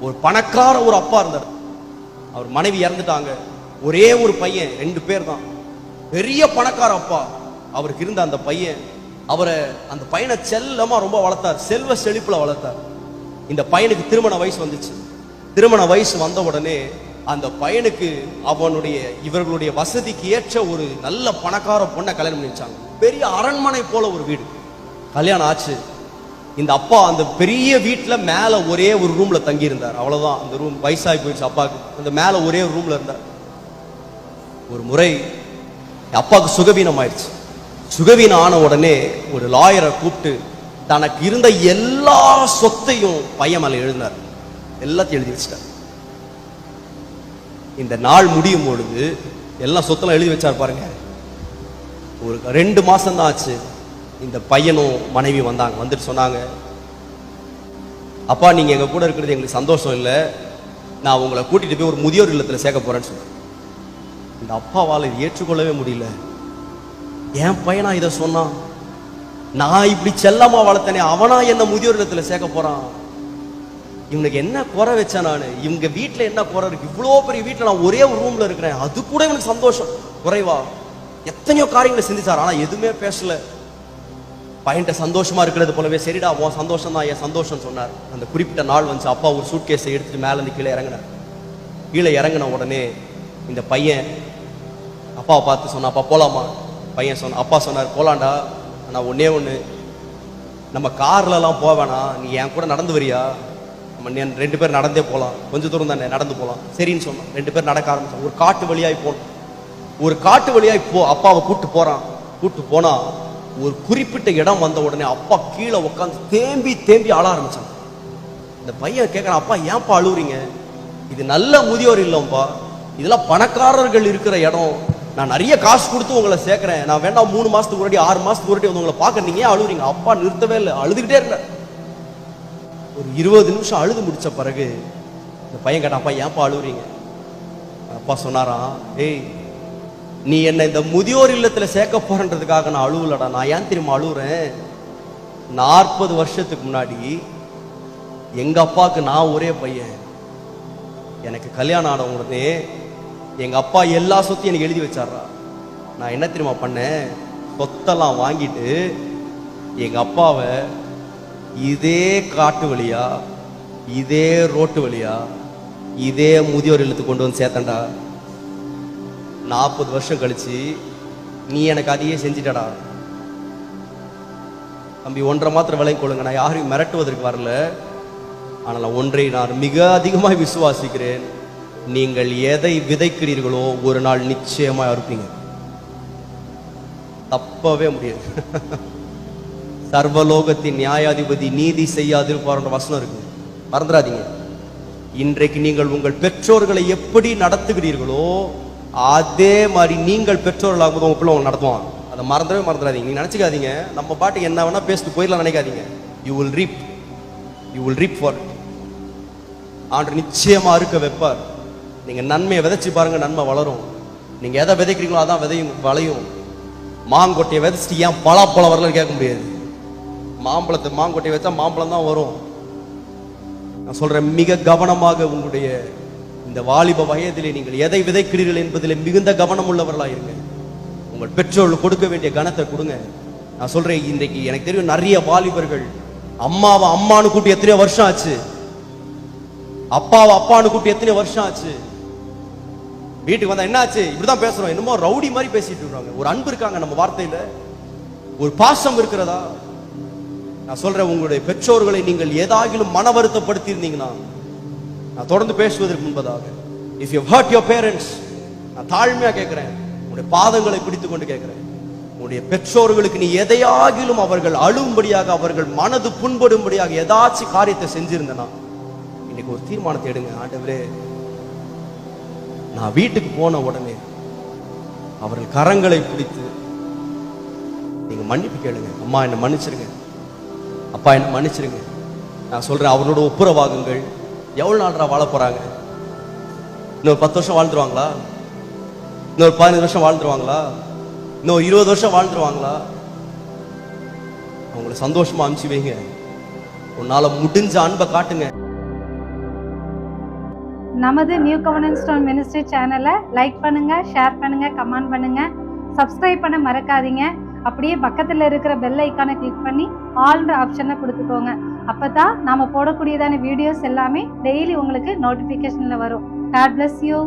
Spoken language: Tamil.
ஒரு பணக்கார ஒரு அப்பா இருந்தார். அவர் மனைவி இறந்துட்டாங்க. ஒரே ஒரு பையன் ரெண்டு பேர் தான் பெரிய பணக்கார அப்பா. அவருக்கு இருந்த அந்த பையன் அவரை அந்த பையனை செல்லமா ரொம்ப வளர்த்தார். செல்வ செழிப்புல வளர்த்தார். இந்த பையனுக்கு திருமண வயசு வந்துச்சு. திருமண வயசு வந்த உடனே அந்த பையனுக்கு அவனுடைய இவர்களுடைய வசதிக்கு ஏற்ற ஒரு நல்ல பணக்கார பொண்ணை கல்யாணம் பண்ணி வச்சாங்க. பெரிய அரண்மனை போல ஒரு வீடு. கல்யாணம் ஆச்சு. இந்த அப்பா அந்த பெரிய வீட்டில் மேல ஒரே ஒரு ரூம்ல தங்கியிருந்தார். அவ்வளோதான் அந்த ரூம் வயசாகி போயிடுச்சு அப்பாவுக்கு. அந்த மேலே ஒரே ஒரு ரூம்ல இருந்தார். ஒரு முறை அப்பாவுக்கு சுகவீனம் ஆயிடுச்சு. சுகவீனம் ஆன உடனே ஒரு லாயரை கூப்பிட்டு தனக்கு இருந்த எல்லா சொத்தையும் பையன் மேல எழுதினார். எல்லாத்தையும் எழுதி வச்சிட்டார். இந்த நாள் முடியும் பொழுது எல்லா சொத்தெல்லாம் எழுதி வச்சார் பாருங்க. ஒரு ரெண்டு மாசம் தான் ஆச்சு. இந்த பையனும் மனைவி வந்தாங்க வந்துட்டு சொன்னாங்க அப்பா நீங்க எங்க கூட இருக்கிறது எங்களுக்கு சந்தோஷம் இல்லை. நான் உங்களை கூட்டிட்டு போய் ஒரு முதியோர் இல்லத்துல சேர்க்க போறேன்னு சொன்னேன். இந்த அப்பாவால் ஏற்றுக்கொள்ளவே முடியல. என் பையனா இதை சொன்னான் நான் இப்படி செல்லமா வளர்த்தனே அவனா என்ன முதியோர் இல்லத்துல சேர்க்க போறான்? இவனுக்கு என்ன குறை வச்சேன் நான்? இவங்க வீட்டில் என்ன குறை இருக்கு? இவ்வளோ பெரிய வீட்டில் நான் ஒரே ஒரு ரூம்ல இருக்கிறேன். அது கூட இவனுக்கு சந்தோஷம் குறைவா? எத்தனையோ காரியங்களை சிந்திச்சார் ஆனா எதுவுமே பேசல. பையன்ட்ட சந்தோஷமா இருக்கிறது போலவே சரிடா உன் சந்தோஷம் தான் என் சந்தோஷம் சொன்னார். அந்த குறிப்பிட்ட நாள் வந்து அப்பா ஒரு சூட் கேஸை எடுத்துட்டு மேலேருந்து கீழே இறங்கினார். கீழே இறங்கின உடனே இந்த பையன் அப்பாவை பார்த்து சொன்னா அப்பா போலாமா? பையன் சொன்ன அப்பா சொன்னார் போலாம்டா. ஆனால் ஒன்றே ஒன்று நம்ம கார்லலாம் போவேணா நீ என் கூட நடந்து வரியா? நம்ம ரெண்டு பேர் நடந்தே போகலாம் கொஞ்சம் தூரம் தானே நடந்து போகலாம் சரின்னு சொன்னோம் ரெண்டு பேர் நடக்க ஆரம்பிச்சோம் ஒரு காட்டு வழியாய் போனோம் ஒரு காட்டு வழியாய் போ. அப்பாவை கூப்பிட்டு போகிறான் கூப்பிட்டு போனால் ஒரு குறிப்பிட்ட இடம் வந்த உடனே அப்பா கீழே உட்காந்து தேம்பி தேம்பி ஆள ஆரம்பிச்சான். இந்த பையன் கேட்கறான் அப்பா ஏன்ப்பா அழுவுறீங்க? இது நல்ல முதியோர் இல்லம்பா இதெல்லாம் பணக்காரர்கள் இருக்கிற இடம். நான் நிறைய காசு கொடுத்து உங்களை சேர்க்கிறேன். நான் வேண்டாம் மூணு மாசத்துக்கு முன்னாடி ஆறு மாசத்துக்கு முன்னாடி வந்து உங்களை பார்க்க நீங்க ஏன் அழுவுறீங்க? அப்பா நிறுத்தவே இல்லை. அழுதுகிட்டே இருந்தார். ஒரு இருபது நிமிஷம் அழுது முடிச்ச பிறகு இந்த பையன் கேட்டான் அப்பா ஏன்ப்பா அழுவுறீங்க? அப்பா சொன்னாராம் ஏய் நீ என்னை இந்த முதியோர் இல்லத்தில் சேர்க்க போறன்றதுக்காக நான் அழுவலடா. நான் ஏன் தெரியுமா அழுகுறேன் நாற்பது வருஷத்துக்கு முன்னாடி எங்க அப்பாவுக்கு நான் ஒரே பையன். எனக்கு கல்யாணம் ஆன உடனே எங்க அப்பா எல்லா சொத்தையும் எனக்கு எழுதி வச்சாரா நான் என்ன தெரியுமா பண்ணேன்? சொத்தெல்லாம் வாங்கிட்டு எங்க அப்பாவை இதே காட்டு வழியா இதே ரோட்டு வழியா இதே முதியோர் இல்லத்துக்கு கொண்டு வந்து சேர்த்தண்டா நாற்பது வருஷம் கழிச்சு நீ எனக்கு அதையே செஞ்சிட்டடா. தம்பி ஒன்றரை மாத்திரம் விலை கொள்ளுங்க. நான் யாரையும் மிரட்டுவதற்கு வரல. ஆனால் ஒன்றை நான் மிக அதிகமாக விசுவாசிக்கிறேன். நீங்கள் எதை விதைக்கிறீர்களோ ஒரு நாள் நிச்சயமாக இருப்பீங்க தப்பவே முடியாது. சர்வலோகத்தின் நியாயாதிபதி நீதி செய்யாதிருப்பார்ன்ற வசனம் இருக்கு. மறந்துடாதீங்க. இன்றைக்கு நீங்கள் உங்கள் பெற்றோர்களை எப்படி நடத்துகிறீர்களோ அதே மாதிரி நீங்கள் பெற்றோர்களாகும்போது உங்க பிள்ளை உங்களை நடத்துவான். அதை மறந்துடவே மறந்துடாதீங்க. நீங்கள் நினச்சிக்காதீங்க. நம்ம பாட்டுக்கு என்ன வேணா பேசிட்டு போயிடலாம் நினைக்காதீங்க. You will reap you will reap for ஆண்டு நிச்சயமா அறுக்க வைப்பார். நீங்க நன்மையை விதைச்சு பாருங்க நன்மை வளரும். நீங்க எதை விதைக்கிறீங்களோ அதான் விதையும் வளையும். மாங்கொட்டையை விதைச்சிட்டு ஏன் பலாப்பழம் வரலன்னு கேட்க முடியாது. மாம்பழத்தை மாங்கொட்டையை வச்சா மாம்பழம் தான் வரும். நான் சொல்றேன் மிக கவனமாக உங்களுடைய இந்த வாலிப வயதிலே நீங்கள் எதை விதைக்கிறீர்கள் என்பதில் மிகுந்த கவனம் உள்ளவர்களா இருங்க. உங்கள் பெற்றோர்கள் கொடுக்க வேண்டிய கனத்தை கொடுங்க. நான் சொல்றேன் இன்றைக்கு எனக்கு தெரியும் நிறைய வாலிபர்கள் அம்மாவை அம்மானு கூட்டி எத்தனையோ வருஷம் ஆச்சு. அப்பாவை அப்பான்னு கூட்டி எத்தனையோ வருஷம் ஆச்சு. வீட்டுக்கு வந்தா என்ன ஆச்சு இப்படிதான் பேசுறோம். என்னமோ ரவுடி மாதிரி பேசிட்டு இருக்காங்க. ஒரு அன்பு இருக்காங்க நம்ம வார்த்தையில. ஒரு பாசம் இருக்கிறதா? நான் சொல்றேன் உங்களுடைய பெற்றோர்களை நீங்கள் ஏதாகிலும் மன வருத்தப்படுத்தி இருந்தீங்கன்னா நான் தொடர்ந்து பேசுவதற்கு முன்பதாக if you hurt your parents நான் தாழ்மையாக கேட்கிறேன். உன்னுடைய பாதங்களை பிடித்து கொண்டு கேட்கிறேன். உன்னுடைய பெற்றோர்களுக்கு நீ எதையாகிலும் அவர்கள் அழும்படியாக அவர்கள் மனது புண்படும்படியாக ஏதாச்சும் காரியத்தை செஞ்சிருந்தனா இன்னைக்கு ஒரு தீர்மானத்தை எடுங்க ஆண்டவரே. நான் வீட்டுக்கு போன உடனே அவர்கள் கரங்களை பிடித்து நீங்க மன்னிப்பு கேளுங்க. அம்மா என்னை மன்னிச்சிருங்க. அப்பா என்ன மன்னிச்சிருங்க. நான் சொல்றேன் அவரோட ஒப்புரவாகுங்கள். எவ்வளோ நாள்ரா வாழ போகிறாங்க இன்னொரு பத்து வருஷம் வாழ்ந்துருவாங்களா? இன்னொரு பதினஞ்சு வருஷம் வாழ்ந்துருவாங்களா? இன்னொரு இருபது வருஷம் வாழ்ந்துருவாங்களா? அவங்கள சந்தோஷமா அனுப்பிச்சு வைங்க. உன்னால முடிஞ்ச அன்பை காட்டுங்க. நமது நியூ கவர்னன்ஸ் ஸ்டோன் மினிஸ்ட்ரி சேனலை லைக் பண்ணுங்க ஷேர் பண்ணுங்க கமெண்ட் பண்ணுங்க. சப்ஸ்கிரைப் பண்ண மறக்காதீங்க. அப்படியே பக்கத்தில் இருக்கிற பெல் ஐக்கானை கிளிக் பண்ணி ஆல்ன்ற ஆப்ஷனை கொடுத்துக்கோங்க. அப்போ தான் நாம் போடக்கூடியதான வீடியோஸ் எல்லாமே டெய்லி உங்களுக்கு நோட்டிஃபிகேஷனில் வரும். God bless you